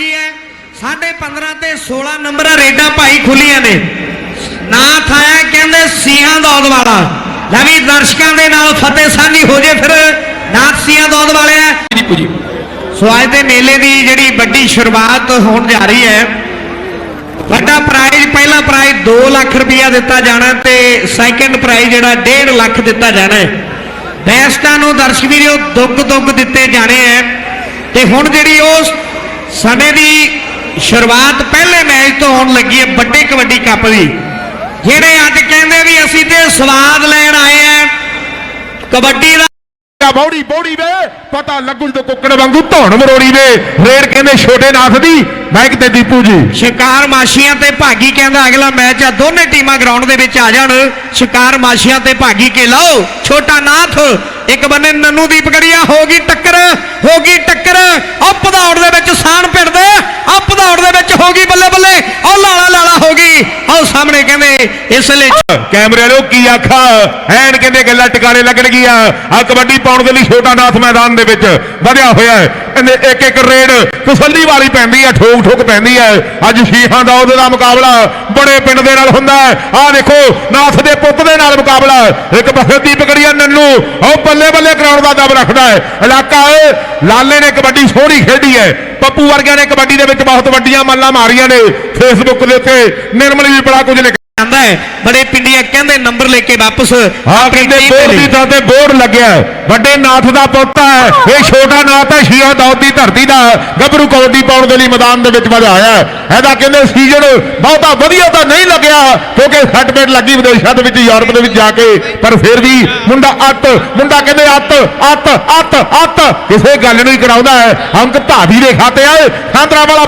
ਗਈ ਹੈ। ਸਾਢੇ 15 ਤੇ 16 ਨੰਬਰ ਰੇਡਾਂ ਭਾਈ ਖੁੱਲੀਆਂ ਨੇ। ਨਾਥ ਆਇਆ ਕਹਿੰਦੇ ਸੀਹਾਂ ਦੌਦ ਵਾਲਾ। ਲੈ ਵੀ ਦਰਸ਼ਕਾਂ ਦੇ ਨਾਲ ਫਤਿਹ ਸਾਂਝੀ ਹੋ ਜੇ ਫਿਰ। ਨਾਥ ਸੀਹਾਂ ਦੌਦ ਵਾਲਿਆ ਜੀ। ਪੂਜੀ ਸੋ ਅੱਜ ਦੇ ਮੇਲੇ ਦੀ ਜਿਹੜੀ ਵੱਡੀ ਸ਼ੁਰੂਆਤ ਹੋਣ ਜਾ ਰਹੀ ਹੈ। ਵੱਡਾ ਪ੍ਰਾਈਜ਼ ਪਹਿਲਾ ਪ੍ਰਾਈਜ਼ 2 ਲੱਖ ਰੁਪਇਆ ਦਿੱਤਾ ਜਾਣਾ ਤੇ ਸੈਕੰਡ ਪ੍ਰਾਈਜ਼ ਜਿਹੜਾ 1.5 ਲੱਖ ਦਿੱਤਾ ਜਾਣਾ ਹੈ। ਬੈਸਟਾਂ ਨੂੰ ਦਰਸ਼ਕ ਵੀਰੋ ਦੁੱਗ ਦੁੱਗ ਦਿੱਤੇ ਜਾਣੇ ਹੈ। ਤੇ ਹੁਣ ਜਿਹੜੀ ਉਸ ਸਮੇਂ ਦੀ ਸ਼ੁਰੂਆਤ ਪਹਿਲੇ ਮੈਚ ਤੋਂ ਹੋਣ ਲੱਗੀ ਹੈ ਵੱਡੇ ਕਬੱਡੀ ਕੱਪ ਦੀ ਜਿਹੜੇ ਅੱਜ ਕਹਿੰਦੇ ਵੀ ਅਸੀਂ ਤੇ ਸਵਾਦ ਲੈਣ ਆਏ ਆ ਕਬੱਡੀ ਦਾ ਬੌੜੀ ਬੌੜੀ ਵੇ ਪਤਾ ਲੱਗੂ ਜਦੋਂ ਕੁੱਕੜ ਵਾਂਗੂ ਧੌਣ ਮਰੋੜੀ ਵੇ। ਰੇਡ ਕਹਿੰਦੇ ਛੋਟੇ ਨਾਥ ਦੀ ਮਾਈਕ ਤੇ ਦੀਪੂ ਜੀ। ਸ਼ਿਕਾਰ ਮਾਸ਼ੀਆਂ ਤੇ ਭਾਗੀ ਕਹਿੰਦਾ ਅਗਲਾ ਮੈਚ ਆ ਦੋਨੇ ਟੀਮਾਂ ਗਰਾਊਂਡ ਦੇ ਵਿੱਚ ਆ ਜਾਣ। ਸ਼ਿਕਾਰ ਮਾਸ਼ੀਆਂ ਤੇ ਭਾਗੀ ਕੇ ਲਾਓ ਛੋਟਾ ਨਾਥ ਇੱਕ ਬੰਨੇ ਨੰਨੂ ਦੀਪ ਗੜੀਆ ਹੋ ਗਈ ਟੱਕਰ ਹੋ ਗਈ ਟੱਕਰ ਉਹ ਭਦੌੜ ਦੇ ਵਿੱਚ ਸਾਣ ਪਿੜਦੇ ਆ ਭਦੌੜ ਦੇ ਵਿੱਚ ਹੋ ਗਈ ਬੱਲੇ ਬੱਲੇ ਉਹ ਲਾਲਾ ਲਾਲਾ ਹੋ ਗਈ ਉਹ ਸਾਹਮਣੇ ਕਹਿੰਦੇ, ਇਸ ਲਈ ਕੈਮਰੇ ਵਾਲਿਓ, ਕੀ ਆਖਾ? ਐਨ ਕਹਿੰਦੇ ਗੱਲਾਂ ਟਿਕਾਣੇ ਲੱਗਣਗੀਆਂ ਆ ਕਬੱਡੀ ਪਾਉਣ ਦੇ ਲਈ ਛੋਟਾ ਨਾਥ ਮੈਦਾਨ ਦੇ ਵਿੱਚ ਵਧਿਆ ਹੋਇਆ ਹੈ। ਕਹਿੰਦੇ ਇੱਕ ਇੱਕ ਰੇਡ ਤਸੱਲੀ ਵਾਲੀ ਪੈਂਦੀ ਹੈ, ਠੋਕ ਠੋਕ ਪੈਂਦੀ ਹੈ। ਅੱਜ ਸ਼ੀਹਾਂ ਦਾ ਉਹਦੇ ਦਾ ਮੁਕਾਬਲਾ ਬੜੇ ਪਿੰਡ ਦੇ ਨਾਲ ਹੁੰਦਾ ਹੈ। ਆਹ ਦੇਖੋ, ਨਾਥ ਦੇ ਪੁੱਤ ਦੇ ਨਾਲ ਮੁਕਾਬਲਾ। ਇੱਕ ਪਾਸੇ ਦੀਪਕੜੀਆ ਨੰਨੂ, ਉਹ ਬੱਲੇ ਬੱਲੇ ਗਰਾਊਂਡ ਦਾ ਦਬ ਰੱਖਦਾ ਹੈ। ਇਲਾਕਾ ਲਾਲੇ ਨੇ ਕਬੱਡੀ ਸੋਹਣੀ ਖੇਡੀ ਹੈ। ਪੱਪੂ ਵਰਗਿਆਂ ਨੇ ਕਬੱਡੀ ਦੇ ਵਿੱਚ ਬਹੁਤ ਵੱਡੀਆਂ ਮੱਲਾਂ ਮਾਰੀਆਂ ਨੇ। ਫੇਸਬੁੱਕ ਦੇ ਉੱਤੇ ਨਿਰਮਲ ਵੀ ਬੜਾ ਕੁਝ ਲਿਖ ਆਂਦਾ ਹੈ ਬੜੇ ਪਿੰਡੀਆਂ ਕਹਿੰਦੇ ਨੰਬਰ ਲੈ ਕੇ ਵਾਪਸ ਹਾਂ ਕਹਿੰਦੇ ਟੀਮ ਦੇ ਥਾਂ ਤੇ ਬੋਰਡ ਲੱਗਿਆ। ਵੱਡੇ ਨਾਥ ਦਾ ਪੁੱਤ ਹੈ। ਇਹ ਛੋਟਾ ਨਾਥ ਹੈ ਸ਼ੀਆ ਦੌਦ ਦੀ ਧਰਤੀ ਦਾ ਗੱਭਰੂ ਕਬੱਡੀ ਪਾਉਣ ਦੇ ਲਈ ਮੈਦਾਨ ਦੇ ਵਿੱਚ ਹੈ। ਇਹਦਾ ਕਹਿੰਦੇ ਸੀਜ਼ਨ ਬਹੁਤਾ ਵਧੀਆ ਤਾਂ ਨਹੀਂ ਲੱਗਿਆ ਕਿਉਂਕਿ ਸੱਟ ਪੇਟ ਲੱਗੀ ਵਿਦੇਸ਼ਾਂ ਦੇ ਵਿੱਚ ਯੂਰਪ ਦੇ ਵਿੱਚ ਜਾ ਕੇ। ਪਰ ਫਿਰ ਵੀ ਮੁੰਡਾ ਅੱਤ ਮੁੰਡਾ ਕਹਿੰਦੇ ਅੱਤ ਅੱਤ ਅੱਤ ਅੱਤ। ਕਿਸੇ ਗੱਲ ਨੂੰ ਹੀ ਕਰਾਉਂਦਾ ਹੈ। ਅੰਕ ਧਾਵੀ ਦੇ ਖਾਤੇ ਆਏ ਸਾਂਤਰਾ ਵਾਲਾ